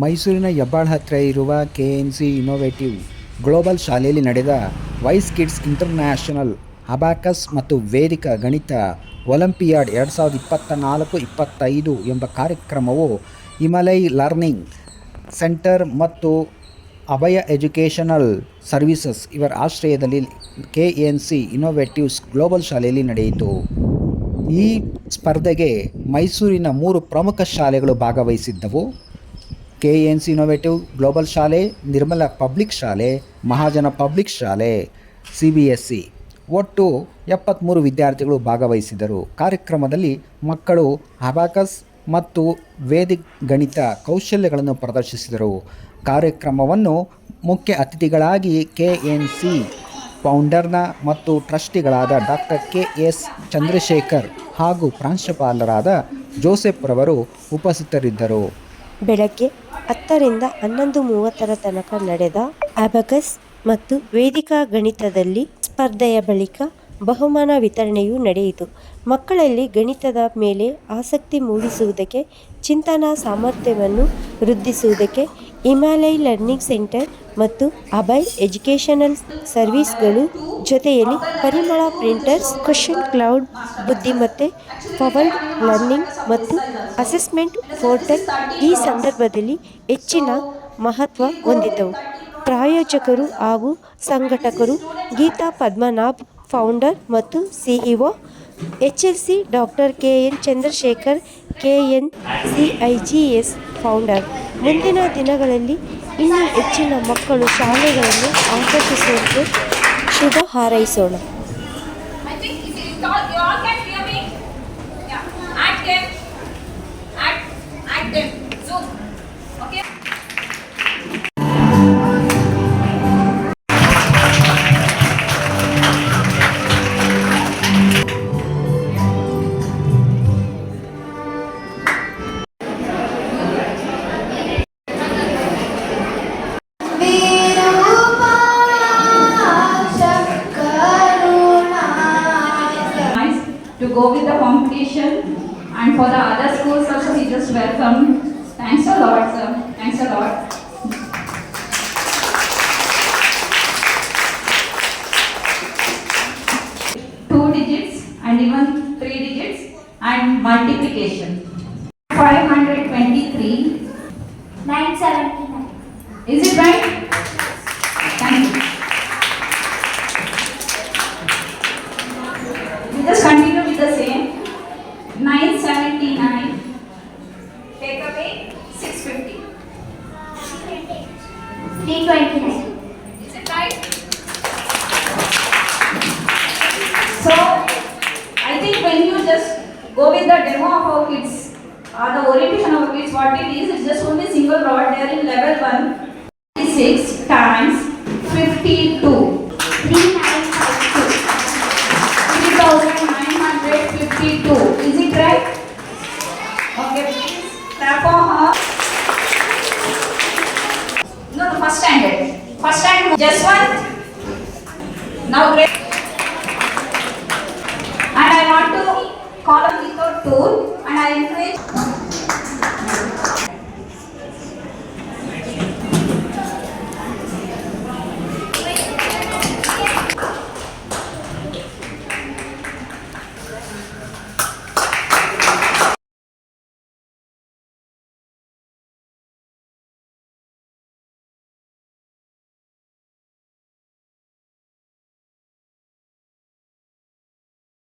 ಮೈಸೂರಿನ ಹೆಬ್ಬಾಳ್ ಹತ್ತಿರ ಇರುವ K N C innovative global ಶಾಲೆಯಲ್ಲಿ ನಡೆದ ವೈಸ್ ಕಿಡ್ಸ್ ಇಂಟರ್ನ್ಯಾಷನಲ್ ಅಬಾಕಸ್ ಮತ್ತು ವೇದಿಕ ಗಣಿತ ಒಲಿಂಪಿಯಾಡ್ ಎರಡು ಸಾವಿರದ ಇಪ್ಪತ್ತ ನಾಲ್ಕು ಇಪ್ಪತ್ತೈದು ಎಂಬ ಕಾರ್ಯಕ್ರಮವು ಹಿಮಾಲಯ್ ಲರ್ನಿಂಗ್ ಸೆಂಟರ್ ಮತ್ತು ಅಭಯ ಎಜುಕೇಷನಲ್ ಸರ್ವಿಸಸ್ ಇವರ ಆಶ್ರಯದಲ್ಲಿ K N C innovatives global ಶಾಲೆಯಲ್ಲಿ ನಡೆಯಿತು. ಈ ಸ್ಪರ್ಧೆಗೆ ಮೈಸೂರಿನ ಮೂರು ಪ್ರಮುಖ ಶಾಲೆಗಳು ಭಾಗವಹಿಸಿದ್ದವು. K N C innovative global ಶಾಲೆ ನಿರ್ಮಲ ಪಬ್ಲಿಕ್ ಶಾಲೆ ಮಹಾಜನ ಪಬ್ಲಿಕ್ ಶಾಲೆ ಸಿ ಬಿ ಎಸ್ ಸಿ ಒಟ್ಟು ಎಪ್ಪತ್ತ್ಮೂರು ವಿದ್ಯಾರ್ಥಿಗಳು ಭಾಗವಹಿಸಿದರು. ಕಾರ್ಯಕ್ರಮದಲ್ಲಿ ಮಕ್ಕಳು ಅಬಾಕಸ್ ಮತ್ತು ವೇದಿಕ್ ಗಣಿತ ಕೌಶಲ್ಯಗಳನ್ನು ಪ್ರದರ್ಶಿಸಿದರು. ಕಾರ್ಯಕ್ರಮವನ್ನು ಮುಖ್ಯ ಅತಿಥಿಗಳಾಗಿ ಕೆ ಎನ್ ಸಿ ಫೌಂಡರ್ನ ಮತ್ತು ಟ್ರಸ್ಟಿಗಳಾದ ಡಾಕ್ಟರ್ ಕೆ ಎಸ್ ಚಂದ್ರಶೇಖರ್ ಹಾಗೂ ಪ್ರಾಂಶುಪಾಲರಾದ ಜೋಸೆಫ್ ರವರು ಉಪಸ್ಥಿತರಿದ್ದರು. ಬೆಳಗ್ಗೆ ಹತ್ತರಿಂದ ಹನ್ನೊಂದು ಮೂವತ್ತರ ತನಕ ನಡೆದ ಅಬಕಸ್ ಮತ್ತು ವೇದಿಕಾ ಗಣಿತದಲ್ಲಿ ಸ್ಪರ್ಧೆಯ ಬಳಿಕ ಬಹುಮಾನ ವಿತರಣೆಯೂ ನಡೆಯಿತು. ಮಕ್ಕಳಲ್ಲಿ ಗಣಿತದ ಮೇಲೆ ಆಸಕ್ತಿ ಮೂಡಿಸುವುದಕ್ಕೆ, ಚಿಂತನಾ ಸಾಮರ್ಥ್ಯವನ್ನು ವೃದ್ಧಿಸುವುದಕ್ಕೆ ಹಿಮಾಲಯ್ ಲರ್ನಿಂಗ್ ಸೆಂಟರ್ ಮತ್ತು ಅಭಯ್ ಎಜುಕೇಷನಲ್ ಸರ್ವಿಸ್ಗಳು ಜೊತೆಯಲ್ಲಿ ಪರಿಮಳ ಪ್ರಿಂಟರ್ಸ್, ಕ್ವಶನ್ ಕ್ಲೌಡ್, ಬುದ್ಧಿಮತ್ತೆ ಪವರ್ಡ್ ಲರ್ನಿಂಗ್ ಮತ್ತು ಅಸೆಸ್ಮೆಂಟ್ ಪೋರ್ಟಲ್ ಈ ಸಂದರ್ಭದಲ್ಲಿ ಹೆಚ್ಚಿನ ಮಹತ್ವ ಹೊಂದಿದ್ದವು. ಪ್ರಾಯೋಜಕರು ಹಾಗೂ ಸಂಘಟಕರು ಗೀತಾ ಪದ್ಮನಾಭ್, ಫೌಂಡರ್ ಮತ್ತು CEO H L C doctor K N Chandrashekhar, K N C I G S, founder. ಮುಂದಿನ ದಿನಗಳಲ್ಲಿ ಇನ್ನೂ ಹೆಚ್ಚಿನ ಮಕ್ಕಳು ಶಾಲೆಗಳನ್ನು ಆಕರ್ಷಿಸುವಂತೆ ಶುಭ ಹಾರೈಸೋಣ. Go with the competition and for the other schools also we just welcome. Thanks a lot sir, thanks a lot. Two digits and even three digits and multiplication. 523, 979. is it right? 329. Is it right? So, I think when you just go with the demo of our kids, or the orientation of our kids, what it is, it's just only single rod there in level 1. 6 times 52. 3952. 3952. Is it right? Okay, please clap for her. First standard. First standard, just one. Now grade. And I want to call on without tool and I encourage